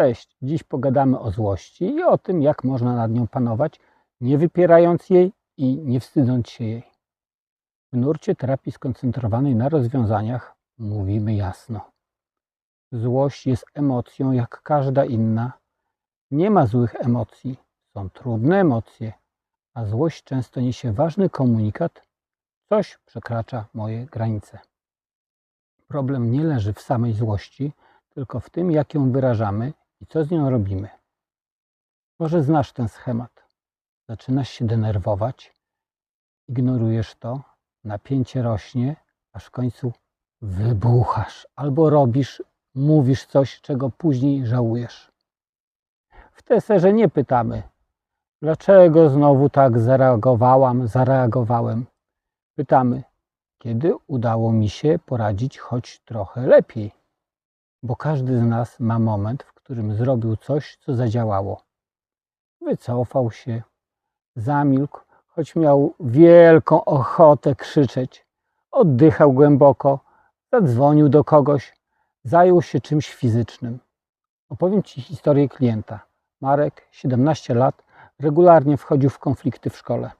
Cześć, dziś pogadamy o złości i o tym, jak można nad nią panować, nie wypierając jej i nie wstydząc się jej. W nurcie terapii skoncentrowanej na rozwiązaniach mówimy jasno. Złość jest emocją jak każda inna. Nie ma złych emocji, są trudne emocje, a złość często niesie ważny komunikat: coś przekracza moje granice. Problem nie leży w samej złości, tylko w tym, jak ją wyrażamy i co z nią robimy. Może znasz ten schemat. Zaczynasz się denerwować, ignorujesz to, napięcie rośnie, aż w końcu wybuchasz albo robisz, mówisz coś, czego później żałujesz. W teserze nie pytamy, dlaczego znowu tak zareagowałam, zareagowałem. Pytamy, kiedy udało mi się poradzić choć trochę lepiej. Bo każdy z nas ma moment, w którym zrobił coś, co zadziałało. Wycofał się, zamilkł, choć miał wielką ochotę krzyczeć. Oddychał głęboko, zadzwonił do kogoś, zajął się czymś fizycznym. Opowiem Ci historię klienta. Marek, 17 lat, regularnie wchodził w konflikty w szkole.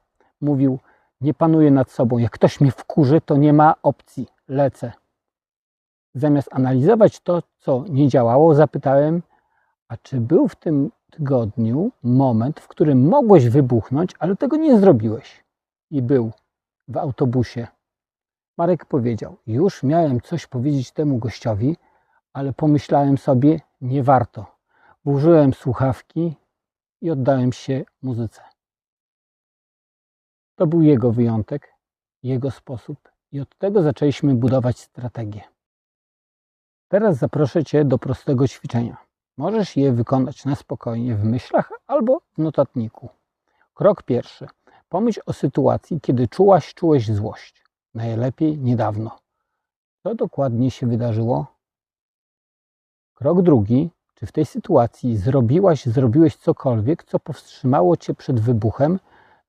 Mówił, nie panuję nad sobą. Jak ktoś mnie wkurzy, to nie ma opcji. Lecę. Zamiast analizować to, co nie działało, zapytałem, a czy był w tym tygodniu moment, w którym mogłeś wybuchnąć, ale tego nie zrobiłeś? I był w autobusie. Marek powiedział: Już miałem coś powiedzieć temu gościowi, ale pomyślałem sobie, nie warto. Włożyłem słuchawki i oddałem się muzyce. To był jego wyjątek, jego sposób, i od tego zaczęliśmy budować strategię. Teraz zaproszę Cię do prostego ćwiczenia. Możesz je wykonać na spokojnie w myślach albo w notatniku. Krok pierwszy. Pomyśl o sytuacji, kiedy czułaś, czułeś złość. Najlepiej niedawno. Co dokładnie się wydarzyło? Krok drugi. Czy w tej sytuacji zrobiłaś, zrobiłeś cokolwiek, co powstrzymało Cię przed wybuchem,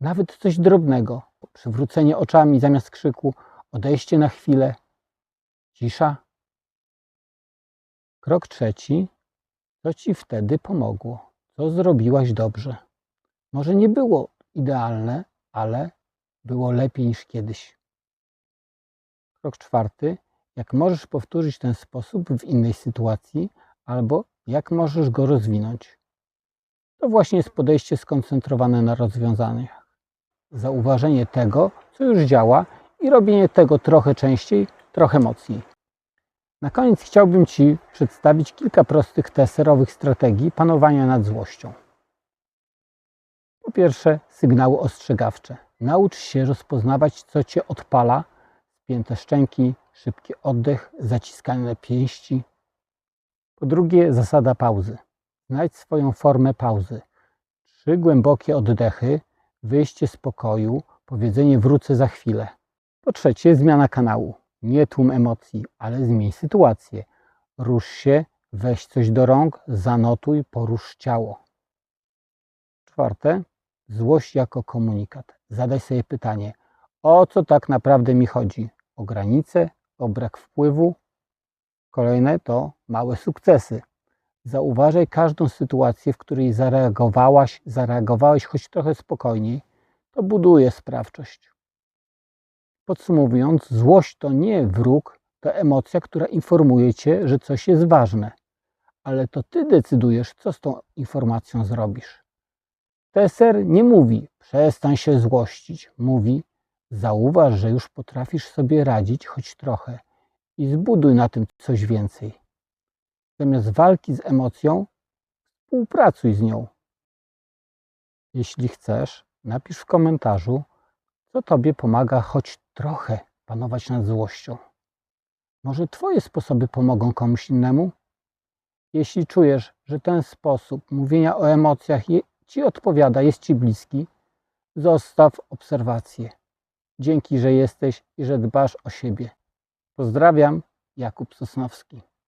nawet coś drobnego? Przywrócenie oczami zamiast krzyku, odejście na chwilę, cisza? Krok trzeci. Co ci wtedy pomogło? Co zrobiłaś dobrze? Może nie było idealne, ale było lepiej niż kiedyś. Krok czwarty. Jak możesz powtórzyć ten sposób w innej sytuacji, albo jak możesz go rozwinąć? To właśnie jest podejście skoncentrowane na rozwiązaniach. Zauważenie tego, co już działa i robienie tego trochę częściej, trochę mocniej. Na koniec chciałbym Ci przedstawić kilka prostych teserowych strategii panowania nad złością. Po pierwsze, sygnały ostrzegawcze. Naucz się rozpoznawać, co Cię odpala, spięte szczęki, szybki oddech, zaciskane pięści. Po drugie, zasada pauzy. Znajdź swoją formę pauzy. Trzy głębokie oddechy, wyjście z pokoju, powiedzenie wrócę za chwilę. Po trzecie, zmiana kanału. Nie tłum emocji, ale zmień sytuację. Rusz się, weź coś do rąk, zanotuj, porusz ciało. Czwarte, złość jako komunikat. Zadaj sobie pytanie, o co tak naprawdę mi chodzi? O granice, o brak wpływu? Kolejne to małe sukcesy. Zauważaj każdą sytuację, w której zareagowałaś, zareagowałeś choć trochę spokojniej. To buduje sprawczość. Podsumowując, złość to nie wróg, to emocja, która informuje cię, że coś jest ważne, ale to ty decydujesz, co z tą informacją zrobisz. Teser nie mówi, przestań się złościć, mówi, zauważ, że już potrafisz sobie radzić choć trochę i zbuduj na tym coś więcej. Zamiast walki z emocją, współpracuj z nią. Jeśli chcesz, napisz w komentarzu, co Tobie pomaga choć trochę panować nad złością. Może Twoje sposoby pomogą komuś innemu? Jeśli czujesz, że ten sposób mówienia o emocjach Ci odpowiada, jest Ci bliski, zostaw obserwację. Dzięki, że jesteś i że dbasz o siebie. Pozdrawiam, Jakub Sosnowski.